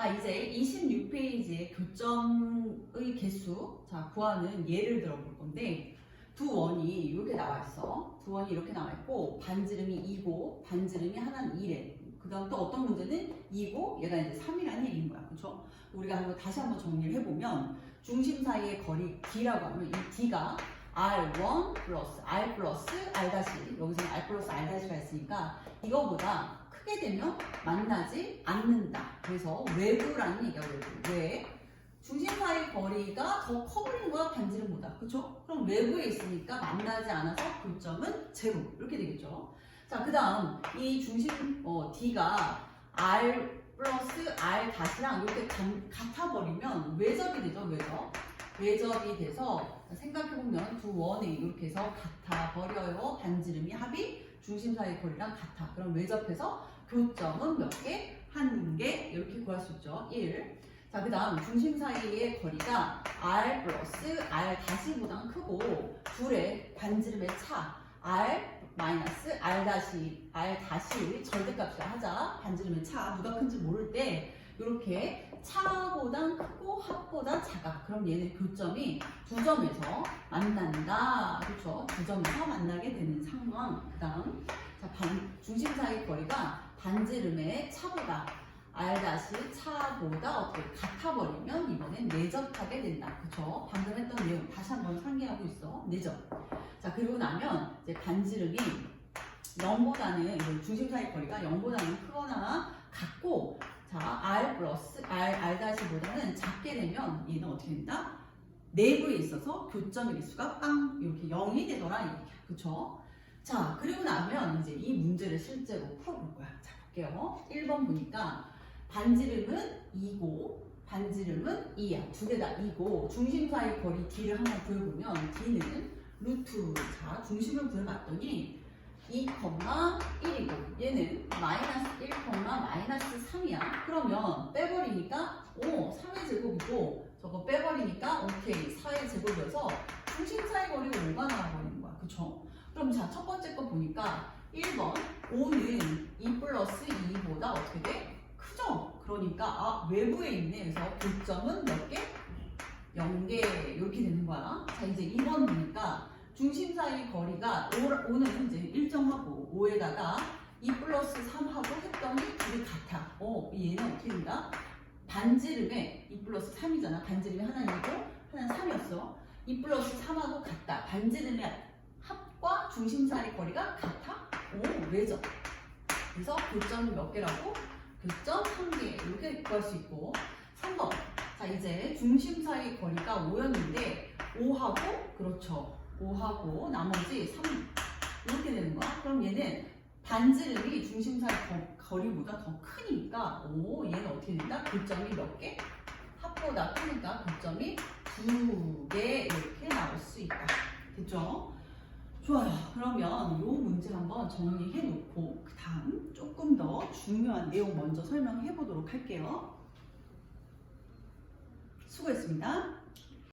자, 이제 26페이지의 교점의 개수. 자, 구하는 예를 들어 볼 건데, 두 원이 이렇게 나와 있어. 두 원이 이렇게 나와 있고, 반지름이 2고, 반지름이 하나는 2래. 그 다음 또 어떤 문제는 2고, 얘가 이제 3이라는 얘기인 거야. 그쵸? 우리가 한번 다시 한번 정리를 해보면, 중심 사이의 거리 D라고 하면 이 D가 R1 플러스 R 플러스 R 다시, 여기서는 R 플러스 R 다시가 있으니까, 이거보다 크게 되면 만나지 않는다. 그래서 외부라는 얘기야, 외부. 왜? 중심 사이 거리가 더커 보이는 거야, 반지름 보다. 그쵸? 그럼 외부에 있으니까 만나지 않아서 교점은 제로. 이렇게 되겠죠. 자, 그 다음, 이 중심, 어, D가 R 플러스 R 다시랑 이렇게 간- 같아버리면 외접이 되죠, 외접. 외접이 돼서 생각해보면 두 원이 이렇게 해서 같아버려요. 반지름이 합이 중심 사이 거리랑 같아. 그럼 외접해서 교점은 몇 개? 한 개? 이렇게 구할 수 있죠. 1. 자, 그 다음 중심 사이의 거리가 R 플러스 R 다시보다 크고 둘의 반지름의 차 R 마이너스 R 다시 R 다시 절대값이라 하자. 반지름의 차 누가 큰지 모를 때 이렇게 차보다 크고 합보다 작아. 그럼 얘는 교점이 두 점에서 만난다. 그렇죠? 두 점에서 만나게 되는 상황. 그 다음 자, 반, 중심 사이 거리가 반지름의 차보다 R 다시 차보다 어떻게 같아버리면 이번엔 내접하게 된다. 그쵸? 방금 했던 내용 다시 한번 상기하고 있어. 내접. 자, 그리고 나면 이제 반지름이 0보다는 중심 사이 거리가 0보다는 크거나 같고 자, R 플러스 R, R 다시보다는 작게 되면 얘는 어떻게 된다? 내부에 있어서 교점의 개수가 빵 이렇게 0이 되더라 이렇게. 그쵸? 자 그리고 나면 이제 이 문제를 실제로 풀어볼 거야. 자 볼게요. 1번 보니까 반지름은 2고 반지름은 2야. 두 개 다 2고 중심 사이 거리 D를 한번 구해보면 D는 루트 자 중심을 구해봤더니 2,1이고 얘는 마이너스 1, 마이너스 3이야. 그러면 빼버리니까 오 3의 제곱이고 저거 빼버리니까 오케이 4의 제곱이어서 중심 사이 거리가 5가 나와버리는 거야 그쵸? 그럼 자 첫 번째 거 보니까 1번 5는 2 플러스 2보다 어떻게 돼? 크죠? 그러니까 아 외부에 있네 그래서 교점은 몇 개? 0개 이렇게 되는 거야 자 이제 2번 보니까 중심 사이 거리가 5, 는 이제 일정하고 5에다가 2 플러스 3하고 했더니 둘이 같아 어 얘는 어떻게 된다? 반지름에 2 플러스 3이잖아. 반지름이 하나는 2고 하나는 3이었어. 2 플러스 3하고 같다. 반지름의 합과 중심 사이 거리가 같아? 오 왜죠? 그래서 교점이 몇 개라고? 교점 1개. 이렇게 구할 수 있고. 3번. 자 이제 중심 사이 거리가 5였는데 5하고 그렇죠. 5하고 나머지 3 이렇게 되는 거야? 그럼 얘는 반지름이 중심 사이 거- 거리보다 더 크니까 오 얘는 어떻게 된다? 교점이 몇 개? 합보다 크니까 교점이 두 개 이렇게 나올 수 있다 됐죠? 좋아요. 그러면 이 문제 한번 정리해 놓고 그 다음 조금 더 중요한 내용 먼저 설명해 보도록 할게요. 수고했습니다.